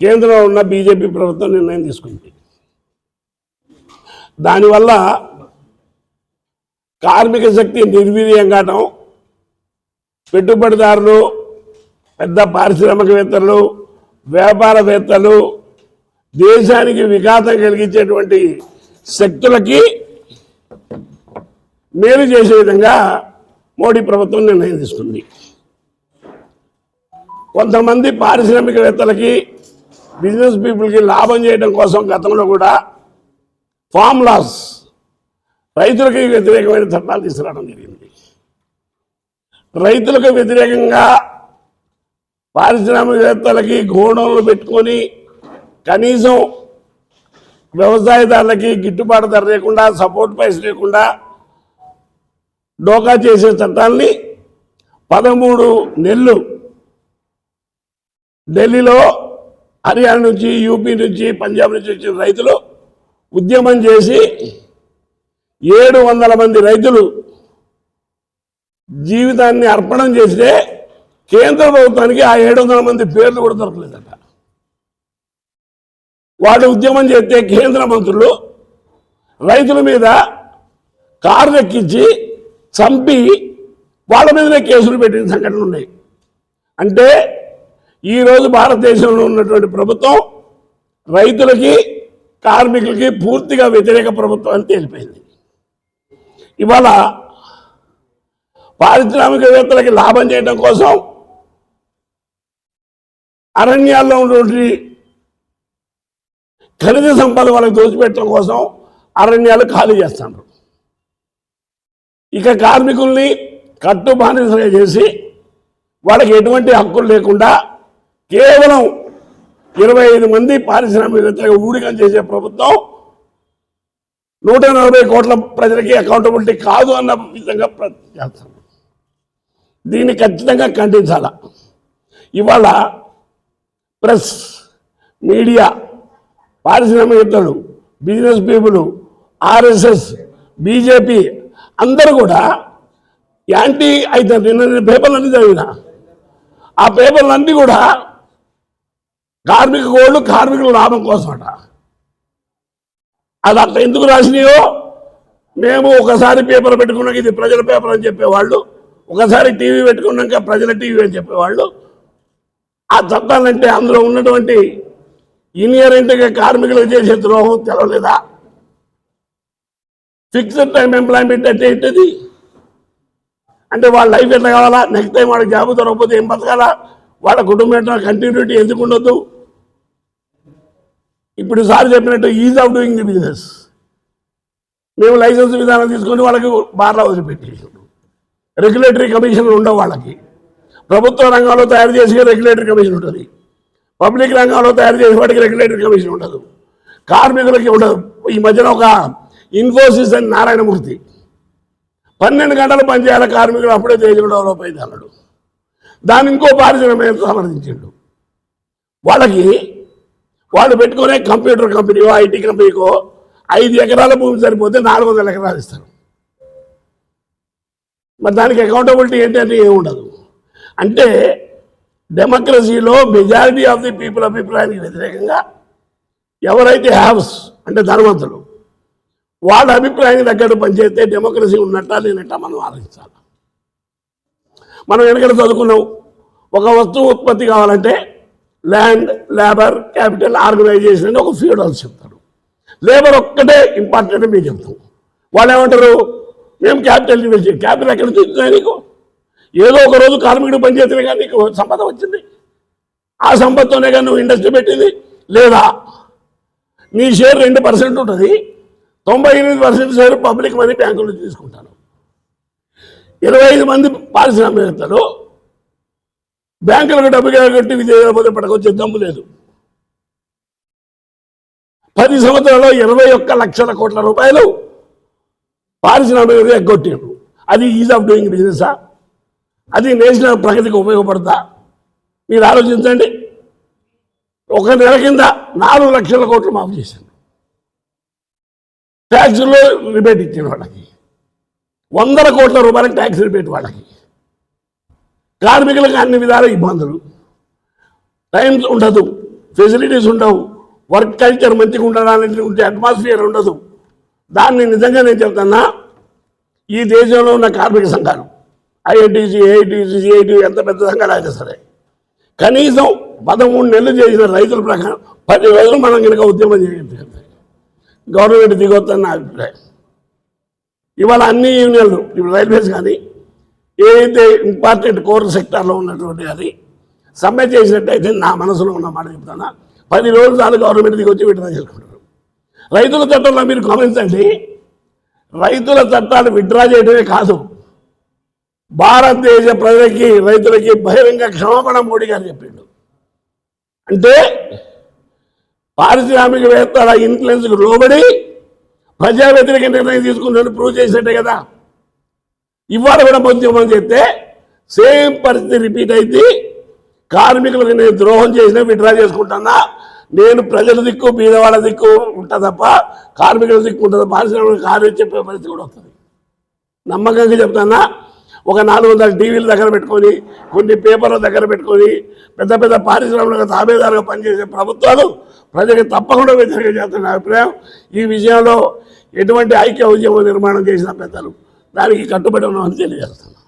కేంద్రంలో ఉన్న బీజేపీ ప్రభుత్వం నిర్ణయం తీసుకుంది. దానివల్ల కార్మిక శక్తి నిర్వీర్యం కావటం పెట్టుబడిదారులు పెద్ద పారిశ్రామికవేత్తలు వ్యాపారవేత్తలు దేశానికి విఘాతం కలిగించేటువంటి శక్తులకి మేలు చేసే విధంగా మోడీ ప్రభుత్వం నిర్ణయం తీసుకుంది. కొంతమంది పారిశ్రామికవేత్తలకి బిజినెస్ పీపుల్కి లాభం చేయడం కోసం గతంలో కూడా ఫామ్ లాస్ రైతులకి వ్యతిరేకమైన చట్టాలు తీసుకురావడం జరిగింది. రైతులకు వ్యతిరేకంగా పారిశ్రామికవేత్తలకి గోడౌన్లు పెట్టుకొని కనీసం వ్యవసాయదారులకి గిట్టుబాటు ధర లేకుండా సపోర్ట్ ప్రైస్ లేకుండా డోకా చేసే చట్టాన్ని పదమూడు నెలలు ఢిల్లీలో హర్యానా నుంచి యూపీ నుంచి పంజాబ్ నుంచి వచ్చిన రైతులు ఉద్యమం చేసి ఏడు వందల మంది రైతులు జీవితాన్ని అర్పణం చేస్తే కేంద్ర ప్రభుత్వానికి ఆ ఏడు వందల మంది పేర్లు కూడా దొరకలేదట. వాళ్ళు ఉద్యమం చేస్తే కేంద్ర మంత్రులు రైతుల మీద కారు ఎక్కించి చంపి వాళ్ళ మీదనే కేసులు పెట్టిన సంఘటనలు ఉన్నాయి. అంటే ఈరోజు భారతదేశంలో ఉన్నటువంటి ప్రభుత్వం రైతులకి కార్మికులకి పూర్తిగా వ్యతిరేక ప్రభుత్వం అని తేలిపోయింది. ఇవాళ పారిశ్రామికవేత్తలకి లాభం చేయడం కోసం అరణ్యాల్లో ఉన్నటువంటి ఖనిజ సంపద వాళ్ళకి దోచిపెట్టడం కోసం అరణ్యాలు ఖాళీ చేస్తున్నారు. ఇక కార్మికుల్ని కట్టు బానిసలుగా చేసి వాళ్ళకి ఎటువంటి హక్కులు లేకుండా కేవలం ఇరవై ఐదు మంది పారిశ్రామికవేత్తలుగా ఊడికం చేసే ప్రభుత్వం నూట నలభై కోట్ల ప్రజలకి అకౌంటబిలిటీ కాదు అన్న విధంగా చేస్తాం. దీన్ని ఖచ్చితంగా ఖండించాల? ఇవాళ ప్రెస్ మీడియా పారిశ్రామికవేత్తలు బిజినెస్ పీపుల్ ఆర్ఎస్ఎస్ బీజేపీ అందరూ కూడా యాంటీ అయితే నిన్న నేను పేపర్లన్నీ చదివిన. ఆ పేపర్లన్నీ కూడా కార్మిక గోళ్ళు కార్మికుల లాభం కోసమట. అది అట్లా ఎందుకు రాసినాయో? మేము ఒకసారి పేపర్ పెట్టుకున్నాక ఇది ప్రజల పేపర్ అని చెప్పేవాళ్ళు ఒకసారి టీవీ పెట్టుకున్నాక ప్రజల టీవీ అని చెప్పేవాళ్ళు. ఆ చట్టాలంటే అందులో ఉన్నటువంటి ఇన్హరెంట్గా కార్మికులకు చేసే ద్రోహం తెలవలేదా? ఫిక్స్డ్ టైం ఎంప్లాయ్మెంట్ అంటే ఏంటిది? అంటే వాళ్ళ లైఫ్ ఎట్లా కావాలా? నెక్స్ట్ టైం వాళ్ళకి జాబ్ దొరకకపోతే ఏం బతకాలా? వాళ్ళ కుటుంబం ఎట్లా? కంటిన్యూటీ ఎందుకు ఉండొద్దు? ఇప్పుడు సార్ చెప్పినట్టు ease of doing the business. మేము లైసెన్స్ విధానం తీసుకొని వాళ్ళకి బార్లా వదిలిపెట్టేసాం రెగ్యులేటరీ కమిషన్లు ఉండవు వాళ్ళకి. ప్రభుత్వ రంగంలో తయారు చేసే రెగ్యులేటరీ కమిషన్ ఉంటుంది. పబ్లిక్ రంగంలో తయారు చేసే వాటికి రెగ్యులేటరీ కమిషన్ ఉండదు. కార్మికులకి ఉండదు. ఈ మధ్యన ఒక ఇన్ఫోసిస్ అని నారాయణమూర్తి పన్నెండు గంటలు పనిచేయాలి కార్మికులు అప్పుడే దేశం డెవలప్ అయింది అన్నాడు. దాన్ని ఇంకో పారిశ్రామిక సమర్థించాడు వాళ్ళకి వాళ్ళు పెట్టుకునే కంప్యూటర్ కంపెనీకో ఐటీ కంపెనీకో ఐదు ఎకరాల భూమి సరిపోతే నాలుగు వందల ఎకరాలు ఇస్తారు. మరి దానికి అకౌంటబిలిటీ ఏంటి అంటే ఏమి ఉండదు. అంటే డెమోక్రసీలో మెజారిటీ ఆఫ్ ది పీపుల్ అభిప్రాయానికి వ్యతిరేకంగా ఎవరైతే హ్యావ్స్ అంటే ధనవంతులు వాళ్ళ అభిప్రాయానికి తగ్గట్టు పనిచేస్తే డెమోక్రసీ ఉన్నట్టా లేనట్టా మనం ఆలోచించాలి. మనం వెనకడ చదువుకున్నాం? ఒక వస్తువు ఉత్పత్తి కావాలంటే ల్యాండ్ లేబర్ క్యాపిటల్ ఆర్గనైజేషన్ అని ఒక ఫీడల్స్ చెప్తారు లేబర్ ఒక్కటే ఇంపార్టెంట్ మేము చెప్తాం. వాళ్ళు ఏమంటారు? మేము క్యాపిటల్ ఇన్వెస్ట్ క్యాపిటల్ ఎక్కడ నుంచి వచ్చిందా నీకు? ఏదో ఒక రోజు కార్మికుడు పనిచేస్తే కానీ నీకు సంపద వచ్చింది. ఆ సంపదతోనే కానీ నువ్వు ఇండస్ట్రీ పెట్టింది? లేదా? నీ షేర్ రెండు పర్సెంట్ ఉంటుంది. తొంభై ఎనిమిది పర్సెంట్ షేర్ పబ్లిక్ మనీ బ్యాంకులో నుంచి తీసుకుంటాను. ఇరవై ఐదు మంది పారిశ్రామికవేత్తలు బ్యాంకులకు డబ్బు కట్టి విజయపోతే పడకొచ్చే దమ్ము లేదు. పది సంవత్సరాల్లో ఇరవై ఒక్క లక్షల కోట్ల రూపాయలు పారిశ్రామిక ఎగ్గొట్టారు అది ఈజ్ ఆఫ్ డూయింగ్ బిజినెసా అది నేషనల్ ప్రగతికి ఉపయోగపడతా? మీరు ఆలోచించండి. ఒక నెల కింద నాలుగు లక్షల కోట్లు మాఫ్ చేశాను ట్యాక్స్లో రిబేట్ ఇచ్చాను వాళ్ళకి. వందల కోట్ల రూపాయలకు ట్యాక్స్ రిబేట్ వాళ్ళకి. కార్మికులకు అన్ని విధాల ఇబ్బందులు. టైమ్స్ ఉండదు ఫెసిలిటీస్ ఉండవు వర్క్ కల్చర్ మంచిగా ఉండడానికి ఉంటే అట్మాస్ఫియర్ ఉండదు. దాన్ని నిజంగా నేను చెప్తున్నా ఈ దేశంలో ఉన్న కార్మిక సంఘాలు ఐఐటీసీ ఏఐటీసీ సిఐటి ఎంత పెద్ద సంఘాలు అయితే సరే కనీసం పదమూడు నెలలు చేసిన రైతుల ప్రకారం పది రోజులు మనం కనుక ఉద్యమం చేయగలిగితే గవర్నమెంట్ దిగొద్దని నా అభిప్రాయం. ఇవాళ అన్ని యూనియన్లు ఇప్పుడు రైల్వేస్ కానీ ఏదైతే ఇంపార్టెంట్ కోర్ సెక్టార్లో ఉన్నటువంటి అది సమ్మె చేసినట్టయితే నా మనసులో ఉన్న మాట చెప్తానా? పది రోజులు చాలు గవర్నమెంట్ దిగి వచ్చి విడ్రా చేసుకుంటారు. రైతుల చట్టంలో మీరు గమనించండి రైతుల చట్టాలు విడ్డ్రా చేయడమే కాదు. భారతదేశ ప్రజలకి రైతులకి బహిరంగ క్షమాపణ మోడీ గారు చెప్పిండు. అంటే పారిశ్రామికవేత్తల ఇన్ఫ్లుయెన్స్కి లోబడి ప్రజా వ్యతిరేక నిర్ణయం తీసుకున్నట్టు ప్రూవ్ చేసినట్టే కదా. ఇవాళ కూడా ఉద్యమం చేస్తే సేమ్ పరిస్థితి రిపీట్ అయింది. కార్మికులకు నేను ద్రోహం చేసిన విడ్రా చేసుకుంటానా? నేను ప్రజల దిక్కు బీదవాళ్ళ దిక్కు ఉంటా తప్ప కార్మికుల దిక్కు ఉంటుంది పారిశ్రామిక కార్యం చెప్పే పరిస్థితి కూడా వస్తుంది. నమ్మకంగా చెప్తానా? ఒక నాలుగు వందల టీవీలు దగ్గర పెట్టుకొని కొన్ని పేపర్ల దగ్గర పెట్టుకొని పెద్ద పెద్ద పారిశ్రామిక తాబేదారుగా పనిచేసే ప్రభుత్వాలు ప్రజలకు తప్పకుండా వ్యతిరేకం చేస్తున్న అభిప్రాయం. ఈ విషయంలో ఎటువంటి ఐక్య ఉద్యమం నిర్మాణం చేసిన పెద్దలు దానికి కట్టుబడి ఉన్నామని తెలియజేస్తాను.